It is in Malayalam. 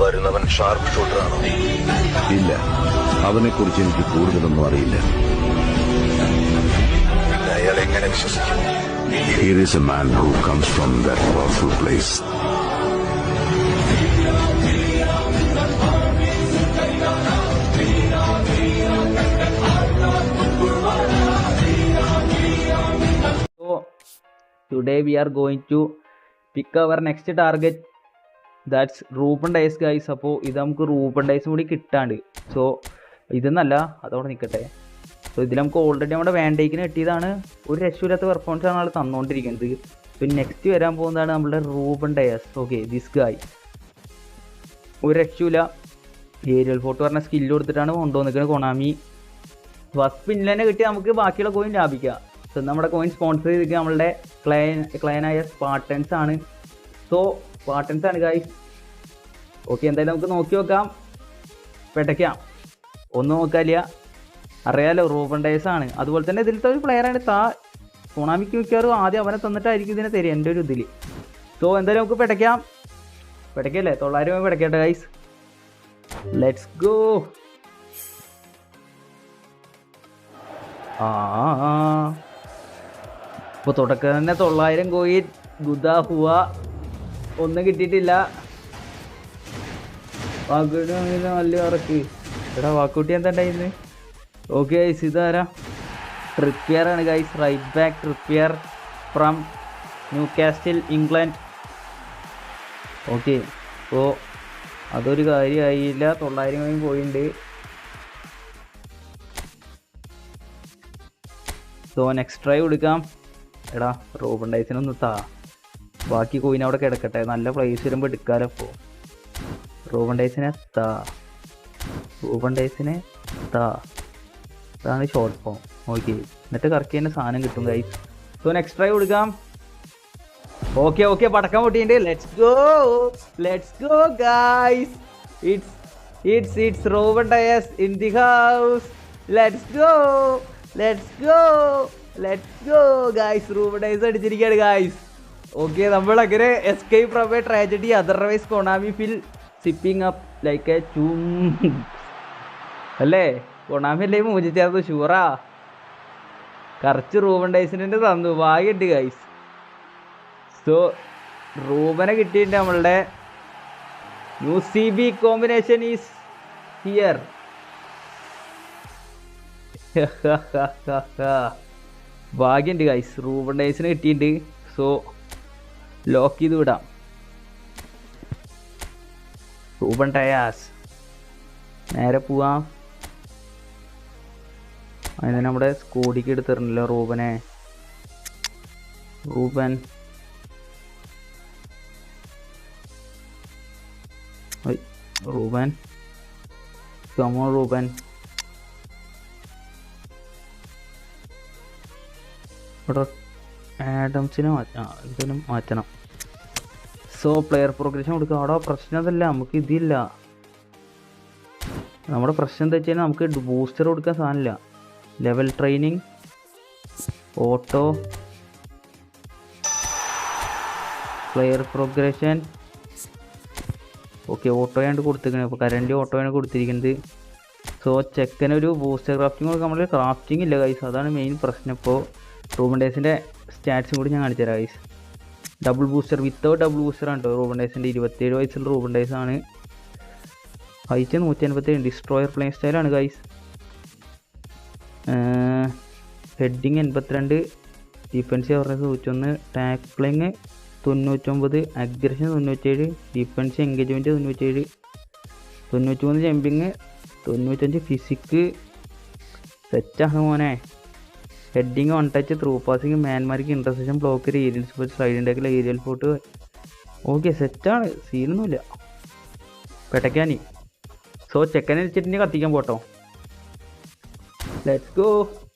വരുന്നവൻ ഷാർപ്പ് ഷൂട്ടറാണോ ഇല്ല അവനെക്കുറിച്ച് എനിക്ക് കൂടുതലൊന്നും അറിയില്ല അയാൾ എങ്ങനെ വിശ്വസിക്കും Here is a man who comes from that powerful place. So today we are going to pick our next target. That's Ruben Dias guys അപ്പോൾ ഇത് നമുക്ക് റൂപ്പൺ ഡൈസ് കൂടി കിട്ടാണ്ട്. സോ ഇതെന്നല്ല അതവിടെ നിൽക്കട്ടെ സോ ഇതിൽ നമുക്ക് ഓൾറെഡി നമ്മുടെ വാൻഡേക്കിന് കിട്ടിയതാണ് ഒരു രക്ഷയില്ലാത്ത പെർഫോമൻസ് ആണ് ആൾ തന്നുകൊണ്ടിരിക്കുന്നത് പിന്നെ നെക്സ്റ്റ് വരാൻ പോകുന്നതാണ് നമ്മുടെ റൂബൺ ഡയസ് ഓക്കെ ദിസ് ഗായ് ഒരു രക്ഷയില്ല. ഏരിയൽ ഫോട്ടോ പറഞ്ഞ സ്കില്ല് കൊടുത്തിട്ടാണ് കൊണ്ടുവന്നിരിക്കുന്നത് കൊണാമി ഫസ്റ്റ് പിന്നിൽ തന്നെ കിട്ടി നമുക്ക് ബാക്കിയുള്ള കോയിൻ ലാഭിക്കാം. സോ നമ്മുടെ കോയിൻ സ്പോൺസർ ചെയ്തിരിക്കുക നമ്മളുടെ ക്ലയൻ ക്ലയനായ സ്പാർട്ടൻസ് ആണ്. സോ സ്പാർട്ടൻസ് ആണ് ഗായ്സ് ഓക്കെ എന്തായാലും നമുക്ക് നോക്കി നോക്കാം. പെട്ടയ്ക്കാം. ഒന്നും നോക്കാനില്ല അറിയാലോ റൂബൺ ഡേസ് ആണ്. അതുപോലെ തന്നെ ഇതിലത്തെ ഒരു പ്ലെയറാണ് താ. സുണാമിക്ക് മിക്കവാറും ആദ്യം അവനെ തന്നിട്ടായിരിക്കും ഇതിനെ തരിക എന്റെ ഒരു ഇതിൽ സോ എന്തായാലും നമുക്ക് പെട്ടയ്ക്കാം. പെടയ്ക്കല്ലേ തൊള്ളായിരം രൂപ പെടയ്ക്കട്ടെ ഗൈസ് ലെറ്റ്സ് ഗോ ആ. ഇപ്പോൾ തുടക്കം തന്നെ തൊള്ളായിരം കോയിൻ. ഗുദാ ഹുവ. ഒന്നും കിട്ടിയിട്ടില്ല. നല്ല ഇറക്ക് എടാ വാക്കുട്ടി എന്താ ഉണ്ടായിരുന്നു? ഓക്കെ ഗൈസ് ഇതാരാ? ട്രിപ്പിയർ ആണ് guys right back Trippier from Newcastle England okay അപ്പോൾ അതൊരു കാര്യമായില്ല. തൊള്ളായിരം കഴിഞ്ഞ് പോയിട്ടുണ്ട് സോ നെക്സ്റ്റ് ട്രൈ കൊടുക്കാം. എടാ റോബൺ ഡൈസിനൊന്ന് താ. ബാക്കി കോയിൻ അവിടെ കിടക്കട്ടെ. നല്ല പ്ലേസ് വരുമ്പോൾ എടുക്കാലോ ഇപ്പോൾ റോബൺ ഡൈസിനെ താ. റോബൺ ഡൈസിനെ താ. അതാണ് ഷോർട്ട് ഫോം ഓക്കെ എന്നിട്ട് കറക്റ്റ് തന്നെ സാധനം കിട്ടും ഗൈസ് സോ നെക്സ്റ്റ് ട്രൈ കൊടുക്കാം. ഓക്കെ ഓക്കെ പടക്കം പൊട്ടിയിട്ടുണ്ട്. Let's go let's go guys it's it's it's Ruben Dias in the house let's go let's go let's go guys Ruben Dias അടിച്ചിരിക്കുകയാണ് guys okay നമ്മളങ്ങനെ escape a tragedy otherwise Konami fill sipping up like a chum അല്ലേ? കൊണാമി അല്ലേ മോചിച്ചത് ഷുവറാ? കറച്ച് റൂബൺ ഡൈസിനെ തന്നു. ഭാഗ്യമുണ്ട് ഗൈസ് സോ റൂബനെ കിട്ടിയിട്ട് നമ്മളുടെ U C B combination is here. ഭാഗ്യമുണ്ട് guys Ruben ഡൈസിന് കിട്ടിയിട്ടുണ്ട്. സോ ലോക്ക് ചെയ്ത് വിടാം. റൂബൺ ടയാസ് നേരെ പോവാം. അതിന് നമ്മുടെ സ്കോഡിക്ക് എടുത്തിരുന്നല്ലോ റൂബനെ. റൂബൻ. റൂബൻ. സമോ റൂബൻ. ആഡംസിനെ മാറ്റണം ഇതിനും മാറ്റണം. സോ പ്ലെയർ പ്രോഗ്രഷൻ കൊടുക്കുക അവിടെ പ്രശ്നം അതല്ല നമുക്ക് ഇതില്ല. നമ്മുടെ പ്രശ്നം എന്താ വെച്ച് കഴിഞ്ഞാൽ നമുക്ക് ബൂസ്റ്റർ കൊടുക്കാൻ സാധനമില്ല. Level training auto player progression okay ഓട്ടോയാണ് കൊടുത്തിരിക്കുന്നത്. അപ്പോൾ കറന്റ് ഓട്ടോയാണ് കൊടുത്തിരിക്കുന്നത്. സോ ചെക്കനൊരു ബൂസ്റ്റർ ക്രാഫ്റ്റിംഗ് കൊടുക്കാൻ നമ്മൾ ക്രാഫ്റ്റിംഗ് ഇല്ല ഗൈസ് അതാണ് മെയിൻ പ്രശ്നം. ഇപ്പോൾ റൂബൺ ഡേസിന്റെ സ്റ്റാറ്റ്സും കൂടി ഞാൻ കാണിച്ചു തരാം guys double booster without double booster ആണ് കേട്ടോ റൂബൺ ഡേസിന്റെ ഇരുപത്തേഴ് വയസ്സുള്ള റൂബൺ ഡേസ് ആണ്. ഹൈറ്റ് നൂറ്റി അൻപത്തേഴ് ഡിസ്ട്രോയർ പ്ലേയിങ് സ്റ്റൈലാണ് ഗൈസ് ഹെഡിങ് എൺപത്തിരണ്ട്. ഡിഫൻസ് പറഞ്ഞത് നൂറ്റൊന്ന് ടാക്ലിങ് തൊണ്ണൂറ്റൊമ്പത്. അഗ്രഷൻ തൊണ്ണൂറ്റേഴ് ഡിഫൻസ് എൻഗേജ്മെന്റ് തൊണ്ണൂറ്റേഴ് മൂന്ന് ജമ്പിങ് തൊണ്ണൂറ്റഞ്ച് ഫിസിക്ക് സെറ്റാണ് മോനെ. Heading one touch through passing man mark interception block aerial sports സൈഡിന്റെ aerial ഫോട്ട് ഓക്കെ സെറ്റാണ് സീനൊന്നുമില്ല പെട്ടക്കാനി. സോ ചെക്കനെ വെച്ചിട്ട് കത്തിക്കാൻ പോട്ടോ. Let's go